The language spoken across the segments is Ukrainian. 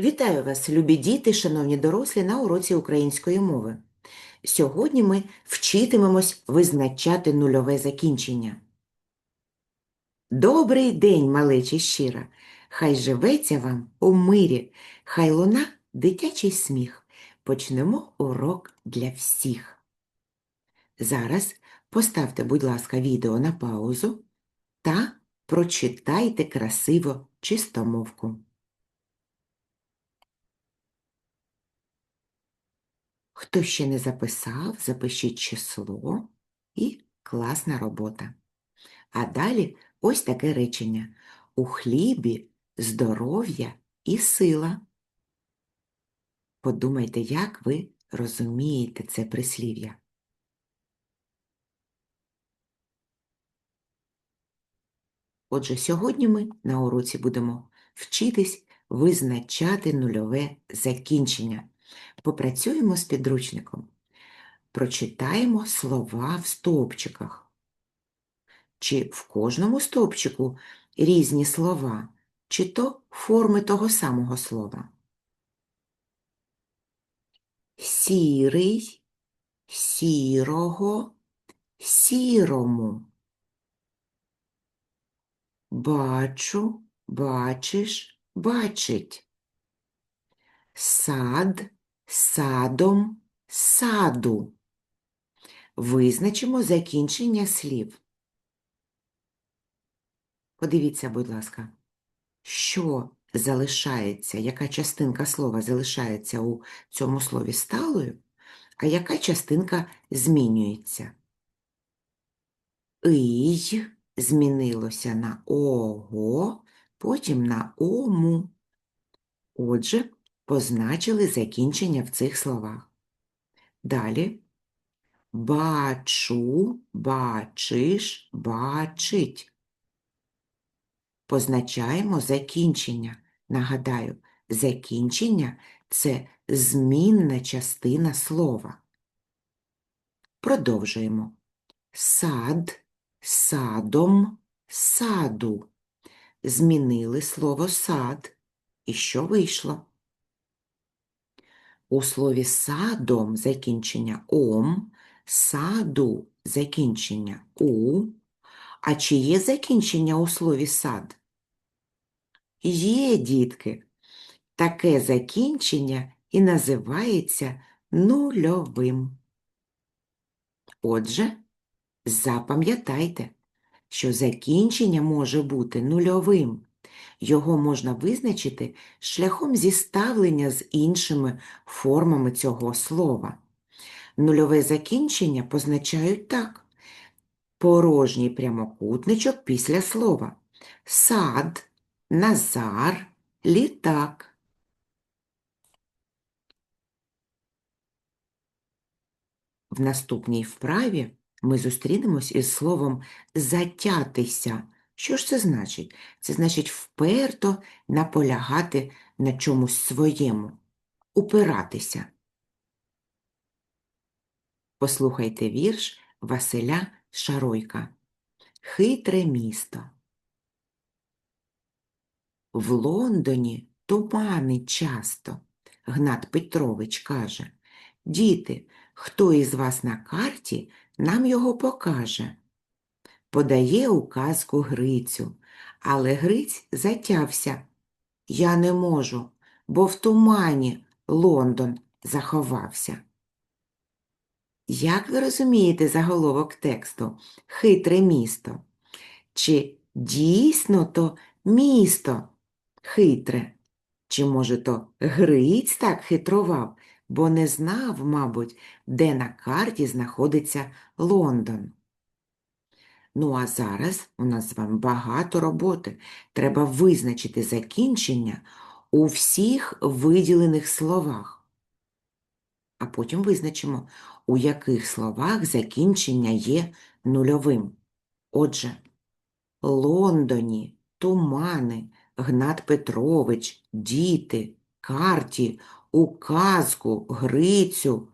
Вітаю вас, любі діти, шановні дорослі, на уроці української мови. Сьогодні ми вчитимемось визначати нульове закінчення. Добрий день, малечі щира! Хай живеться вам у мирі, хай луна дитячий сміх. Почнемо урок для всіх. Зараз поставте, будь ласка, відео на паузу та прочитайте красиво чистомовку. Хто ще не записав, запишіть число і класна робота. А далі ось таке речення. У хлібі здоров'я і сила. Подумайте, як ви розумієте це прислів'я. Отже, сьогодні ми на уроці будемо вчитись визначати нульове закінчення. Попрацюємо з підручником. Прочитаємо слова в стовпчиках. Чи в кожному стовпчику різні слова, чи то форми того самого слова. Сірий, сірого, сірому. Бачу, бачиш, бачить. Сад, садом, саду. Визначимо закінчення слів. Подивіться, будь ласка, що залишається, яка частинка слова залишається у цьому слові сталою, а яка частинка змінюється. Ий змінилося на ого, потім на ому. Отже, позначили закінчення в цих словах. Далі бачу, бачиш, бачить. Позначаємо закінчення. Нагадаю, закінчення це змінна частина слова. Продовжуємо. Сад, садом, саду. Змінили слово сад. І що вийшло? У слові садом закінчення ом, саду закінчення у. А чи є закінчення у слові сад? Є, дітки. Таке закінчення і називається нульовим. Отже, запам'ятайте, що закінчення може бути нульовим. Його можна визначити шляхом зіставлення з іншими формами цього слова. Нульове закінчення позначають так. Порожній прямокутничок після слова. Сад, Назар, літак. В наступній вправі ми зустрінемось із словом затятися. Що ж це значить? Це значить вперто наполягати на чомусь своєму, упиратися. Послухайте вірш Василя Шаройка. Хитре місто. В Лондоні тумани часто, Гнат Петрович каже. Діти, хто із вас на карті, нам його покаже. Подає указку Грицю, але Гриць затявся. Я не можу, бо в тумані Лондон заховався. Як ви розумієте заголовок тексту Хитре місто? Чи дійсно то місто хитре? Чи, може, то Гриць так хитрував, бо не знав, мабуть, де на карті знаходиться Лондон? Ну, а зараз у нас з вами багато роботи. Треба визначити закінчення у всіх виділених словах. А потім визначимо, у яких словах закінчення є нульовим. Отже, Лондоні, тумани, Гнат Петрович, діти, карті, указку, Грицю,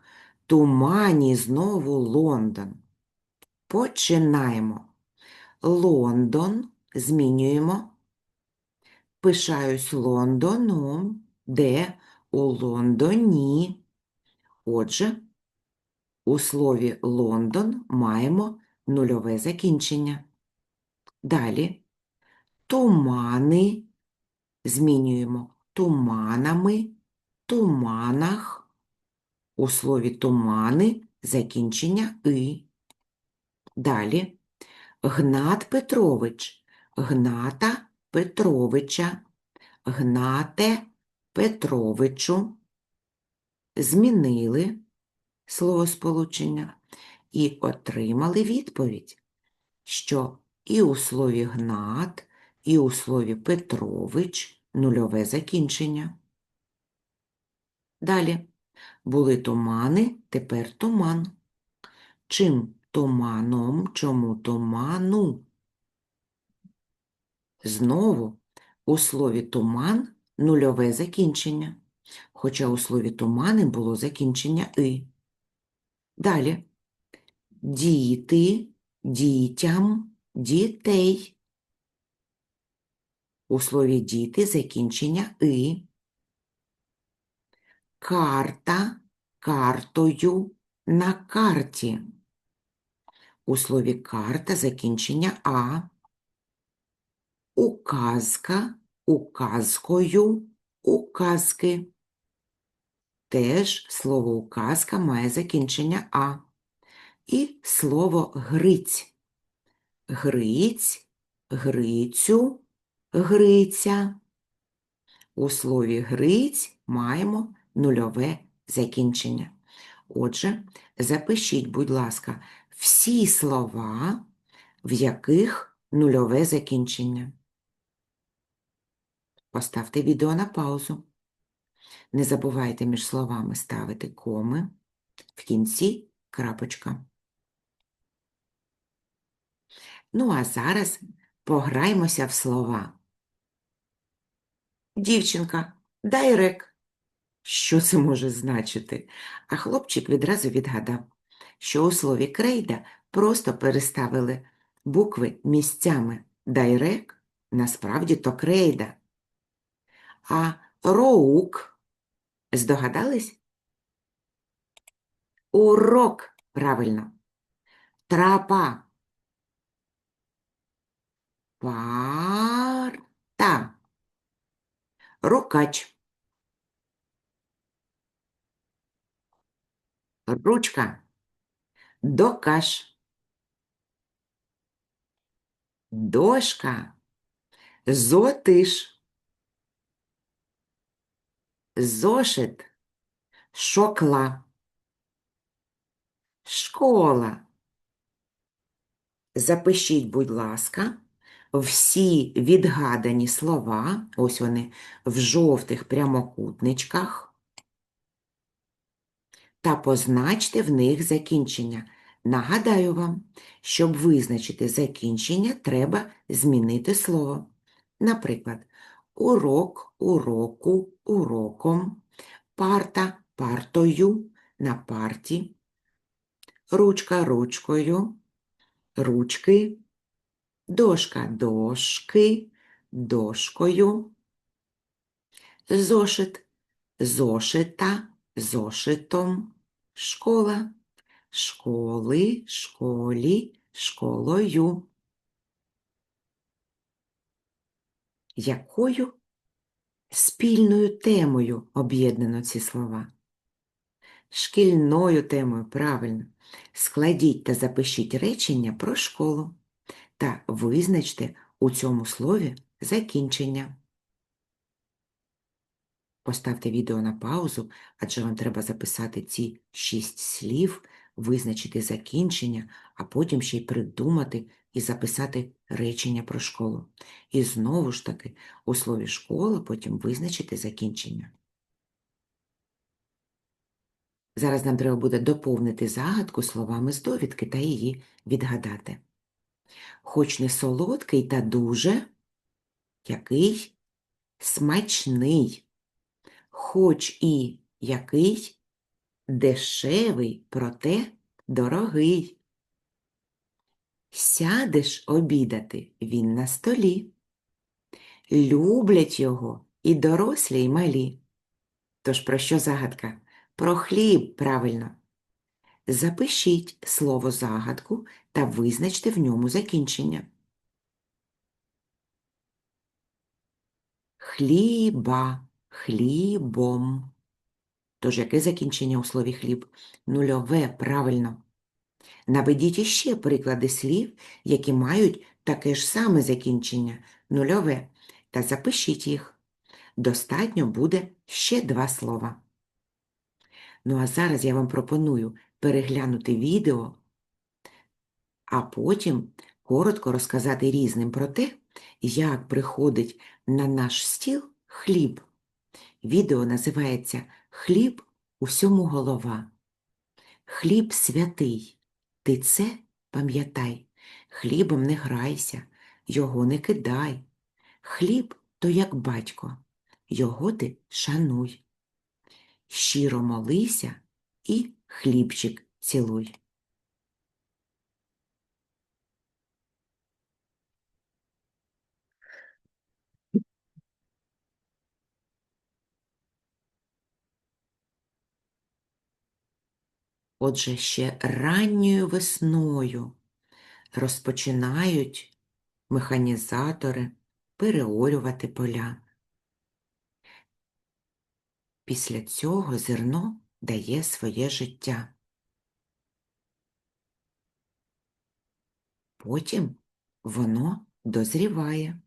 тумані знову Лондон. Починаємо. Лондон змінюємо. Пишаюсь Лондоном. Де? У Лондоні. Отже, у слові Лондон маємо нульове закінчення. Далі тумани змінюємо туманами, туманах. У слові тумани закінчення и. Далі Гнат Петрович, Гната Петровича, Гнате Петровичу. Змінили словосполучення і отримали відповідь, що і у слові Гнат, і у слові Петрович нульове закінчення. Далі були тумани, тепер туман. Чим туманом, чому туману? Знову у слові туман нульове закінчення, хоча у слові тумани було закінчення и. Далі діти, дітям, дітей. У слові діти закінчення и. Карта, картою, на карті. У слові карта закінчення а. Указка, указкою, указки. Теж слово указка має закінчення а. І слово гриць. Гриць, грицю, гриця. У слові гриць маємо нульове закінчення. Отже, запишіть, будь ласка, всі слова, в яких нульове закінчення. Поставте відео на паузу. Не забувайте між словами ставити коми, в кінці крапочка. Ну, а зараз пограймося в слова. Дівчинка, дай рек. Що це може значити? А хлопчик відразу відгадав, що у слові крейда просто переставили букви місцями. Дайрек насправді то крейда. А роук здогадались? Урок, правильно. Трапа. Парта. Рукач. Ручка. Докаш. Дошка. Зотиш. Зошит. Шокла. Школа. Запишіть, будь ласка, всі відгадані слова, ось вони в жовтих прямокутничках, та позначте в них закінчення. Нагадаю вам, щоб визначити закінчення, треба змінити слово. Наприклад, урок, уроку, уроком, парта партою на парті, ручка ручкою, ручки, дошка дошки, дошкою, зошит, зошита, зошитом, школа, школи, школі, школою. Якою спільною темою об'єднано ці слова? Шкільною темою, правильно. Складіть та запишіть речення про школу та визначте у цьому слові закінчення. Поставте відео на паузу, адже вам треба записати ці шість слів, визначити закінчення, а потім ще й придумати і записати речення про школу. І знову ж таки, у слові школа потім визначити закінчення. Зараз нам треба буде доповнити загадку словами з довідки та її відгадати. Хоч не солодкий та дуже, який смачний, хоч і який дешевий, проте дорогий. Сядеш обідати він на столі. Люблять його і дорослі, й малі. Тож про що загадка? Про хліб, правильно. Запишіть слово загадку та визначте в ньому закінчення. Хліба, хлібом. Тож яке закінчення у слові хліб? Нульове, правильно. Наведіть іще приклади слів, які мають таке ж саме закінчення нульове, та запишіть їх. Достатньо буде ще два слова. Ну а зараз я вам пропоную переглянути відео, а потім коротко розказати різним про те, як приходить на наш стіл хліб. Відео називається Хліб усьому голова. Хліб святий, ти це пам'ятай, хлібом не грайся, його не кидай. Хліб то як батько, його ти шануй. Щиро молися і хлібчик цілуй. Отже, ще ранньою весною розпочинають механізатори переорювати поля. Після цього зерно дає своє життя. Потім воно дозріває.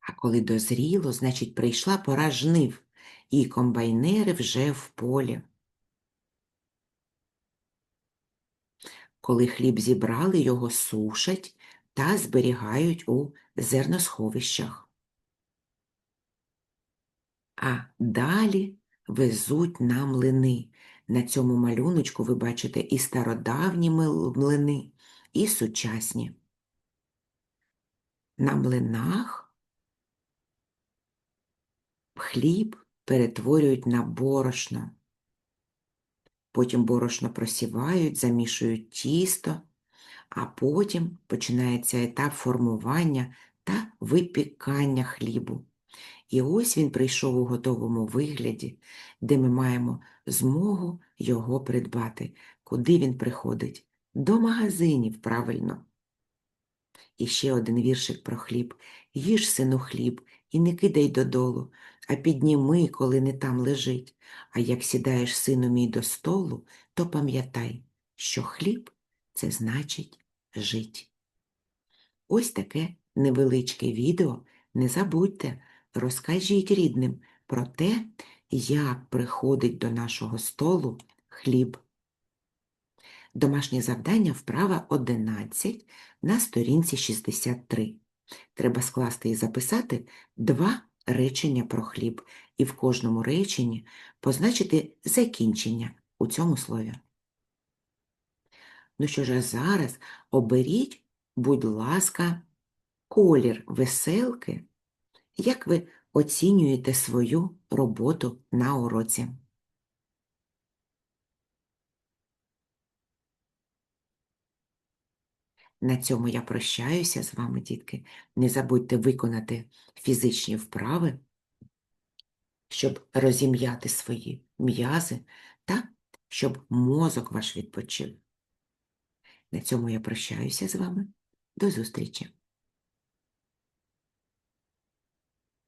А коли дозріло, значить прийшла пора жнив, і комбайнери вже в полі. Коли хліб зібрали, його сушать та зберігають у зерносховищах. А далі везуть на млини. На цьому малюночку ви бачите і стародавні млини, і сучасні. На млинах хліб перетворюють на борошно. Потім борошно просівають, замішують тісто, а потім починається етап формування та випікання хлібу. І ось він прийшов у готовому вигляді, де ми маємо змогу його придбати. Куди він приходить? До магазинів, правильно. І ще один віршик про хліб. Їж, сину, хліб, і не кидай додолу, а підніми, коли не там лежить. А як сідаєш, сину мій, до столу, то пам'ятай, що хліб це значить жить. Ось таке невеличке відео. Не забудьте, розкажіть рідним про те, як приходить до нашого столу хліб. Домашнє завдання вправа 11 на сторінці 63. Треба скласти і записати два речення про хліб, і в кожному реченні позначити закінчення у цьому слові. Ну що ж, а зараз оберіть, будь ласка, колір веселки, як ви оцінюєте свою роботу на уроці. На цьому я прощаюся з вами, дітки. Не забудьте виконати фізичні вправи, щоб розім'яти свої м'язи та щоб мозок ваш відпочив. На цьому я прощаюся з вами. До зустрічі!